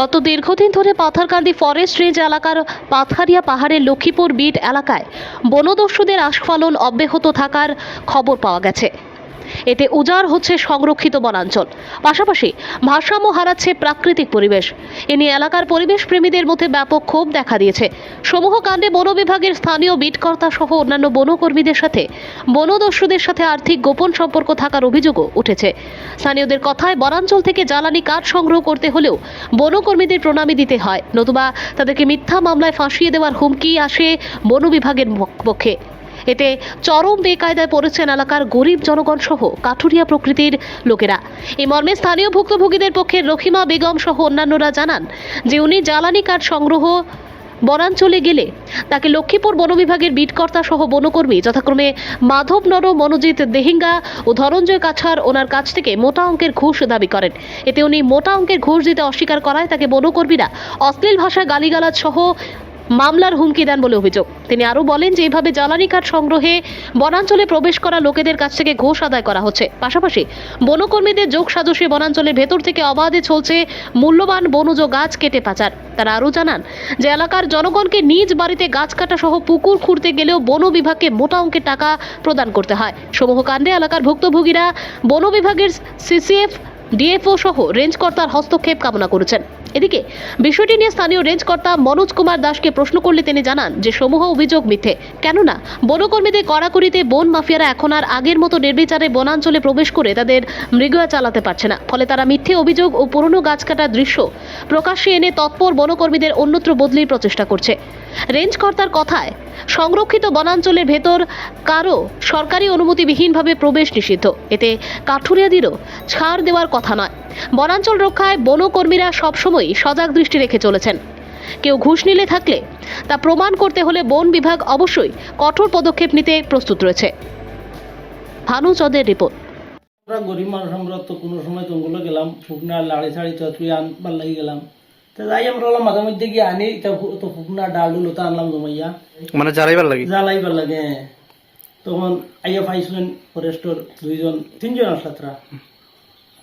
গত দীর্ঘদিন ধরে পাথারকান্দি ফরেস্ট রেঞ্জ এলাকার পাথারিয়া পাহাড়ের লক্ষ্মীপুর বিট এলাকায় বনদস্যুদের আস্ফালন অব্যাহত থাকার খবর পাওয়া গেছে। এতে উজাড় হচ্ছে সংরক্ষিত বনাঞ্চল। পাশাপাশি ভারসাম্য হারাচ্ছে প্রাকৃতিক পরিবেশ। এ নিয়ে এলাকার পরিবেশ প্রেমীদের মধ্যে ব্যাপক ক্ষোভ দেখা দিয়েছে। সমূহ কাণ্ডে বন বিভাগের স্থানীয় বিটকর্তা সহ অন্যান্য বনকর্মীদের সাথে বনদস্যুদের সাথে আর্থিক গোপন সম্পর্ক থাকার অভিযোগও উঠেছে। স্থানীয়দের কথায়, বনাঞ্চল থেকে জ্বালানি কাঠ সংগ্রহ করতে হলেও বনকর্মীদের প্রণামী দিতে হয়। নতুবা তাদেরকে মিথ্যা মামলায় ফাঁসিয়ে দেওয়ার হুমকি আসে বন বিভাগের পক্ষে। এতে চরম বেকায়দায় পড়েছেন এলাকার গরিব জনগণ সহ কাঠুরিয়া প্রকৃতির লোকেরা। এই মর্মে স্থানীয় ভুক্তভোগীদের পক্ষে রহিমা বেগম সহ অন্যান্যরা জানান যে উনি জ্বালানি কাঠ সংগ্রহ বনাঞ্চলে গেলে তাকে লক্ষ্মীপুর বন বিভাগের বিটকর্তা সহ বনকর্মী যথাক্রমে মাধব নর মনোজিৎ দেহিঙ্গা ও ধনঞ্জয় কাছার ওনার কাছ থেকে মোটা অঙ্কের ঘুষ দাবি করেন। এতে উনি মোটা অঙ্কের ঘুষ দিতে অস্বীকার করায় তাকে বনকর্মীরা অশ্লীল ভাষায় গালিগালাজ সহ মামলার হুমকি দেন বলে অভিযোগ। তিনি আরও বলেন যে এইভাবে জ্বালানি কাঠ সংগ্রহে বনাঞ্চলে প্রবেশ করা লোকেদের কাছ থেকে ঘোষ আদায় করা হচ্ছে। পাশাপাশি বনকর্মীদের যোগ সাজসে বনাঞ্চলের ভেতর থেকে অবাধে চলছে মূল্যবান বনজ গাছ কেটে পাচার। তারা আরও জানান যে, এলাকার জনগণকে নিজ বাড়িতে গাছ কাটা সহ পুকুর খুঁড়তে গেলেও বন বিভাগকে মোটা অঙ্কের টাকা প্রদান করতে হয়। সমূহ কাণ্ডে এলাকার ভুক্তভোগীরা বন বিভাগের সিসিএফ ডিএফও সহ রেঞ্জকর্তার হস্তক্ষেপ কামনা করেছেন। এদিকে, বিষয়টি নিয়ে স্থানীয় রেঞ্জ কর্তা মনোজ কুমার দাসকে প্রশ্ন করলে তিনি জানান যে সমূহ অভিযোগ মিথ্যে। কেননা, বনকর্মীদের কড়াকড়িতে বন মাফিয়ারা এখন আর আগের মতো নির্বিচারে বনাঞ্চলে প্রবেশ করে তাদের মৃগয়া চালাতে পারছে না। ফলে তারা মিথ্যে অভিযোগ ও পুরনো গাছ কাটার দৃশ্য প্রকাশ্যে এনে তৎপর বনকর্মীদের অন্যত্র বদলির প্রচেষ্টা করছে। রেঞ্জকর্তার কথায়, সংরক্ষিত বনাঞ্চলের ভেতর কারও সরকারি অনুমতিবিহীনভাবে প্রবেশ নিষিদ্ধ। এতে কাঠুরিয়াদেরও ছাড় দেওয়ার কথা নয়। বনাঞ্চল রক্ষায় বনকর্মীরা সবসময়ই সজাগ দৃষ্টি রেখে চলেছেন। কেউ ঘুষ নিলে থাকলে তা প্রমাণ করতে হলে বন বিভাগ অবশ্যই কঠোর পদক্ষেপ নিতে প্রস্তুত রয়েছে। ভানু চদের রিপোর্ট। আমরা গরিব মানুষ, আমরা তো কোনো সময় জঙ্গলে গেলাম ফুকনা লাড়ি চুই আনবার লাগি গেলাম। তো যাই আমরা হলাম মাঝে মধ্যে গিয়ে আনি তো ফুকনা ডাল ডুল ওটা আনলাম জমাইয়া। মানে জ্বালাইবার লাগি? জ্বালাইবার লাগে। তখন আইয়া পাইছিলেন ফরেস্টর দুইজন তিনজন সাতরা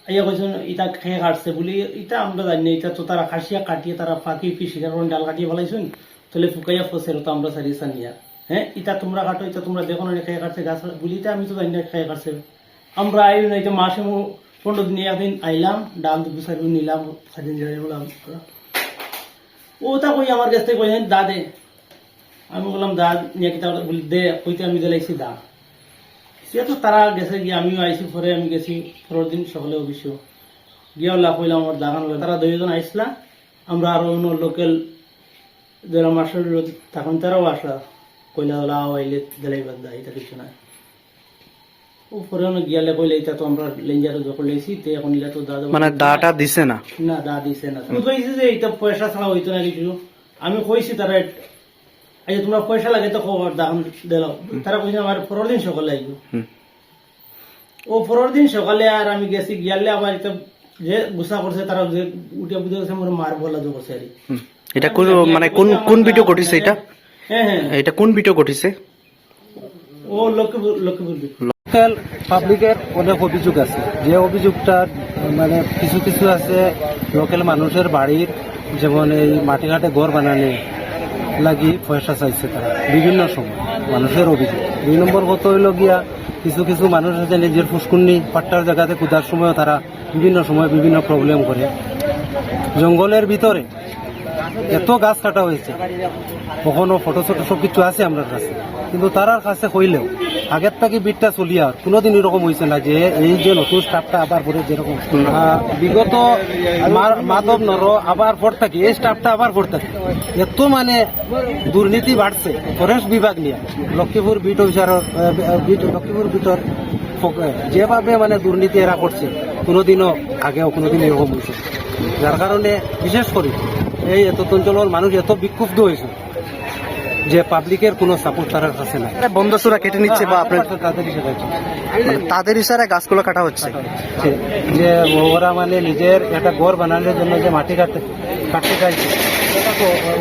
আইয়া কইছেন ইটা খেয়ে কাটছে? বলি ইটা আমরা জানি না ইটা তো তারা খাসিয়া কাটিয়ে তারা ফাঁকি কি শিকার করে ডাল কাটিয়ে ফেলাইছেন তাহলে ফুকাইয়া ফসের তো আমরা সারি সানিয়া হ্যাঁ ইটা তোমরা কাটো ইটা তোমরা দেখো না খেয়ে কাটছে গাছ বলি ইটা আমি তো জানি না খেয়ে কাটছে। আমরা আইল না এটা মাসে পনেরো দিন একদিন আইলাম ডাল সারি নিলাম জায়গায় বললাম ও তা কই আমার কাছ থেকে কই? দা দে আমি বললাম দা নিয়ে দে, কইতে আমি দিলাইছি দা। সে তো তারা গেছে, গিয়ে আমিও আইসি পরে আমি গেছি, পরের দিন সকালে অফিস। গিয়ে লাভ হইলাম আমার দাগান তারা দুইজন আইসলা, আমরা আরও অন্য লোকাল যারা মাস্টার তখন তারাও আসলা। কইলা আও আইলে দিলাই বাদ দা, এটা কিছু নাই ও পরে অনেক গিয়ালে কইলে এটা তো আমরা লেঞ্জারে যখন তে এখন ইলা তো দাদা মানে দাটা দিছে না? না দা দিছে না। তুমি কইছি যে এটা পয়সা ছাড়া হইতো না কিছু। আমি কইছি তারা তোমরা পয়সা লাগে তো খবর দাম তারা কইছে আমার পরের দিন সকালে আইব। ও পরের দিন সকালে আর আমি গেছি গিয়ালে আবার এটা যে গুসা করছে তারা যে উঠিয়া বুঝে গেছে মার বলা তো করছে। এটা কোন মানে কোন কোন ভিডিও ঘটিছে এটা? হ্যাঁ হ্যাঁ। এটা কোন ভিডিও ঘটিছে? লোকাল পাবলিকের অনেক অভিযোগ আছে। যে অভিযোগটা মানে কিছু কিছু আছে লোকাল মানুষের বাড়ির, যেমন এই মাটিঘাটে ঘর বানানো লাগি পয়সা চাইছে তারা। বিভিন্ন সময় মানুষের অভিযোগ। দুই নম্বর কত হইল গিয়া, কিছু কিছু মানুষ আছে নিজের ফুসকুন্নি পাট্টার জায়গাতে কুদার সময় তারা বিভিন্ন সময় বিভিন্ন প্রবলেম করে। জঙ্গলের ভিতরে এত গাছ কাটা হয়েছে। কখনো ফটো ফটো সব কিছু আছে আমার কাছে। কিন্তু তারার কাছে হইলেও, আগের থেকে বিটটা চলিয়া কোনোদিন এরকম হয়েছে না যে এই যে নতুন স্টাফটা আবার পরে যেরকম। বিগত মাধব নর আবার পর থাকে, এই স্টাফটা আবার পর থাকে। এত মানে দুর্নীতি বাড়ছে ফরেস্ট বিভাগ নিয়ে। লক্ষ্মীপুর বিট বিট লক্ষ্মীপুর বিটর যেভাবে মানে দুর্নীতি এরা করছে কোনোদিনও আগেও কোনোদিন এরকম হয়েছে যার কারণে বিশেষ করে এই এত অঞ্চলের মানুষ এত বিক্ষুব্ধ হয়েছে যে পাবলিকের কোনো সাপোর্ট তার কাছে বন্ধ সুরা কেটে নিচ্ছে বা আপনার তাদের হিসেবে আছে। মানে তাদের ইশারায় গাছগুলো কাটা হচ্ছে। যে- ওরা মানে নিজের একটা ঘর বানানোর জন্য যে মাটি কাটতে কাটতে চাইছে।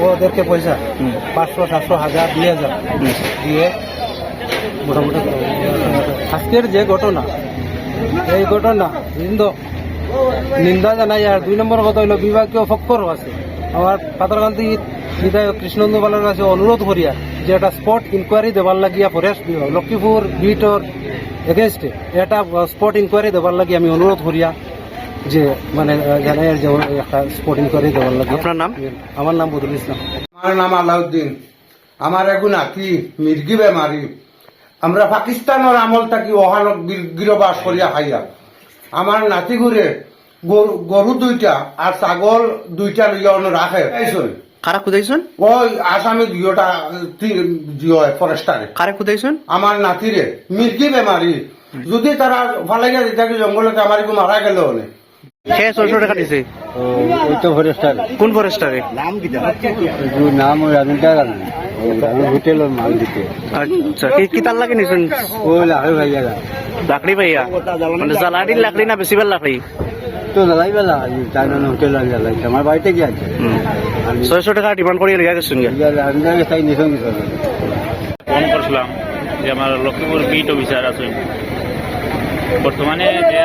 ওদেরকে পয়সা পাঁচশো সাতশো হাজার দুই হাজার দিয়ে মোটামুটি আজকের যে ঘটনা এই ঘটনা কিন্তু নিন্দা জানাই আর দুই নম্বর কথা হইল বিভাগীয় ফক্করও আছে। আমার পাতারকান্তি বিধায়ক কৃষ্ণন্দু বালার কাছে অনুরোধ করিয়া যে একটা স্পট ইনকোয়ারি দেবার লাগিয়া ফরেস্ট বিভাগ লক্ষ্মীপুর বিটর এগেনস্টে এটা স্পট ইনকোয়ারি দেবার লাগি আমি অনুরোধ করিয়া যে মানে জানাই যে একটা স্পট ইনকোয়ারি দেবার লাগে আপনার নাম? আমার নাম বদরুল ইসলাম। আমার নাম আলাউদ্দিন। আমার এখন নাতি মির্গি বেমারি। আমরা পাকিস্তানের আমল থাকি ওহানক গিরবাস করিয়া খাইয়া? আমার নাতি ঘুরে গরু দুইটা আর ছাগল দুইটা লইয়া রাখে। কারা খুদাইছেন ওই আসামি দুইটা জিও ফরেস্টারে। কারে খুদাইছেন আমার নাতিরে মির্গি বেমারি। যদি তারা ফালাইয়া দিতাকে জঙ্গলতে আমার মারা গেল হলে সে ছয়শো টাকা দিছে। ওই তো ফরেস্টার। কোন ফরেস্টারে? নাম ওই আমি হোটেলের মাল দিতে আচ্ছা কি কি তার লাগে নিছেন লাখে ভাইয়া লাকড়ি ভাইয়া মানে জ্বালাডির লাকড়ি না বেশিবার লাকড়ি? তো জ্বালাই বেলা চাইনা হোটেল জ্বালাই আমার বাড়িতে গিয়ে আছে? ছয়শো টাকা ডিমান্ড করিয়ে লেগে গেছেন তাই নিছন ফোন করছিলাম যে আমার লক্ষ্মীপুর বিট অফিসার আছেন বর্তমানে যে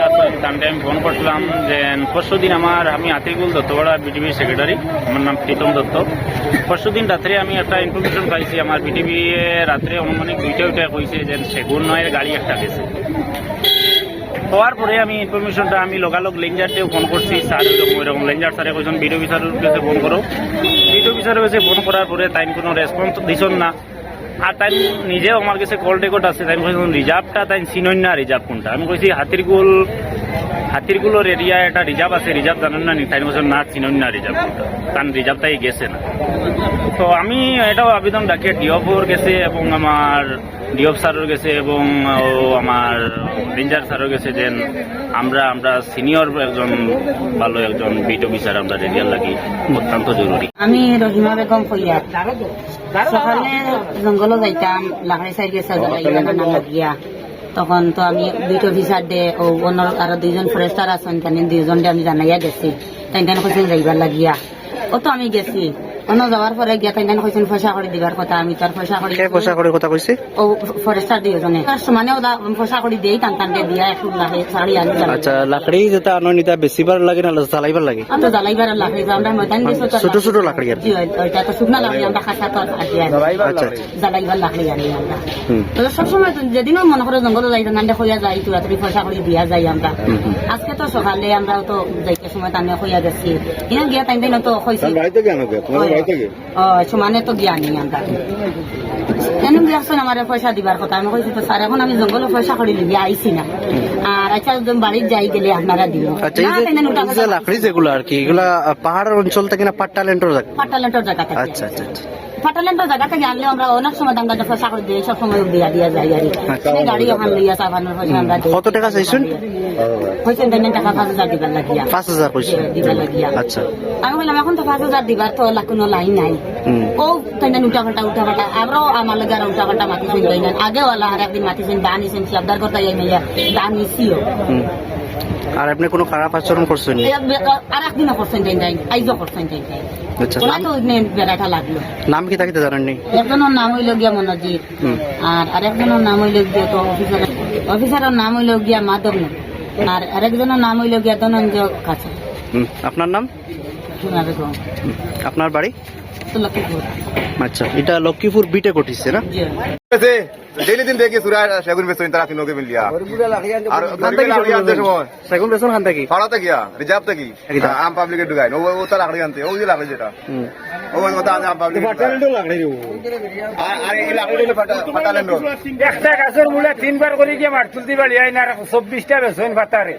টাইম ফোন করছিলাম যে পরশু দিন আমার, আমি আতিকুল দত্তপাড়া বিটিভি সেক্রেটারি আমার নাম প্রীতম দত্ত। পরশু দিন রাত্রে আমি একটা ইনফরমেশন পাইছি, আমার বিটিভি রাত্রে অনুমানিক দুইটা উইটা কইছে যে, সেগুন নয়ের গাড়ি একটা গেছে। হওয়ার পরে আমি ইনফরমেশনটা আমি লগালগ লেঞ্জারটেও ফোন করছি, স্যার এরকম এরকম লেঞ্জার স্যারে কইছেন বিডিও অফিসারের কাছে ফোন করো বিডিও অফিসারের কাছে ফোন করার পরে তাই কোনো রেসপন্স দিছন না। আর তাই নিজেও আমার কাছে কল রেকর্ড আছে, তাই কিন্তু রিজার্ভটা তাই চিনই না রিজার্ভ কোনটা? আমি কইছি হাতিরগুল হাতিরগুলোর এরিয়া একটা রিজার্ভ আছে রিজার্ভ জানেন না তাই বলছেন না চিনই না রিজার্ভ কোনটা? কারণ রিজার্ভটাই গেছে না। তো আমি এটাও আবেদন ডাকিয়ে ডিওফোর গেছে এবং আমার ডিওফ স্যারের গেছে এবং ও আমার রেঞ্জার স্যারের গেছে যে আমরা আমরা সিনিয়র একজন ভালো একজন বিট অফিসার আমরা রেডিয়ার লাগি অত্যন্ত জরুরি। আমি রহিমা বেগম ফইয়া সকালে জঙ্গলও যাইতাম লাকড়ি সাইড গেছে না লাগিয়া তখন তো আমি বিট অফিসার দে ও অন্য আরও দুইজন ফরেস্টার আছেন দুইজন দে আমি জানাইয়া গেছি। তাই তাই কইছেন যাইবার লাগিয়া। ও তো আমি গেছি। অন্য যাওয়ার পরে গিয়া তাই কইছেন পয়সা করে দিবার কথা আমি তার পয়সা করে সে পয়সা করে কথা কইছে ও ফরেস্টার দুইজনে তার সমানে ওদা পয়সা করে দিই টান টান দিয়ে দিয়া একটু লাগে শাড়ি আনি জ্বালাই। আচ্ছা লাকড়ি যেটা আনো নিতা বেশিবার লাগে না জ্বালাইবার লাগে? আমি তো জ্বালাইবার লাকড়ি আমরা ময়দান তো ছোট ছোট লাকড়ি। আর কি। ওইটা তো শুকনা লাকড়ি আমরা খাসা তো আনি। আচ্ছা আচ্ছা। জ্বালাইবার লাকড়ি আনি আমরা হুম। তো সবসময় তো যেদিনও মনে করে জঙ্গলে যাই নান্ডে হইয়া যাই তুই তুই পয়সা করে দিয়া যাই আমরা আজকে তো সকালে আমরা তো যাইতে সময় তানে হইয়া গেছি। ইনা গিয়া তাই তো হইছি ও সমানে তো গিয়া নি গিয়াছেন আমার পয়সা দিবার কথা আমি কইছি তো স্যার এখন আমি জঙ্গলে পয়সা করে লিবি আইছি না। আর আচ্ছা একদম বাড়ির যাই গেলে আপনারা দিও। আচ্ছা লাকড়ি যেগুলো আর কি এগুলা পাহাড়ের অঞ্চল থেকে না পাট্টালেন্টর জায়গা? পাট্টালেন্টর জায়গা থেকে। আচ্ছা আচ্ছা। পাটালেন্টর জায়গা থেকে আনলে আমরা অনেক সময় দাম দাম পয়সা করে দিই সব সময় দিয়া দিয়া যাই আর আচ্ছা। এই গাড়ি ওখান লইয়া চাপানোর পয়সা আমরা দিই কত টাকা চাইছেন? হয়েছেন তাই টাকা পাঁচ হাজার দিবার লাগিয়া। পাঁচ হাজার কইছে দিবার লাগিয়া। আচ্ছা। আমি বললাম এখন তো পাঁচ হাজার দিবার তো লা- কোনো লাইন নাই। ও তাই না উল্টা পাল্টা উল্টা পাল্টা আরও আমার লগে আর উল্টা পাল্টা মাতিছেন আগে ওলা আর একদিন মাতিছেন দান নিছেন শিয়াবদার করতে যাই দান নিছিও আর আপনি কোনো খারাপ আচরণ করছেন? আর একদিনও করছেন আইজও করছেন আচ্ছা নাম? কি থাকিতে জানেননি? একজনের নাম হইল গিয়া মনোজিৎ। আর আরেকজনের নাম হইল গিয়া তো অফিসার। অফিসারের নাম হইল গিয়া মাধব আর আরেকজনের নাম হইল গিয়া ধনঞ্জয় কাছে। আপনার নাম? আপনার বাড়ি? আচ্ছা এটা লক্ষ্মীপুর বিটে ঘটিছে না? জি ডেইলি দিন দেখি সুরা সেগুন বেসন তারা তিন লোকে মিলিয়া। আর ধরবে লাকড়ি আনতে সময় সেগুন বেসন খান থাকি ফাড়াতে গিয়া রিজার্ভ থেকে। একদম। আম পাবলিকে ঢুকাই ও ও তো লাকড়ি আনতে ওই যে লাকড়ি যেটা হুম ও ওই আম পাবলিক আর আর এই লাকড়ি হলো ফাটালেন একটা গাছের মূলে তিনবার করে গিয়ে চব্বিশটা বেসন পাতারে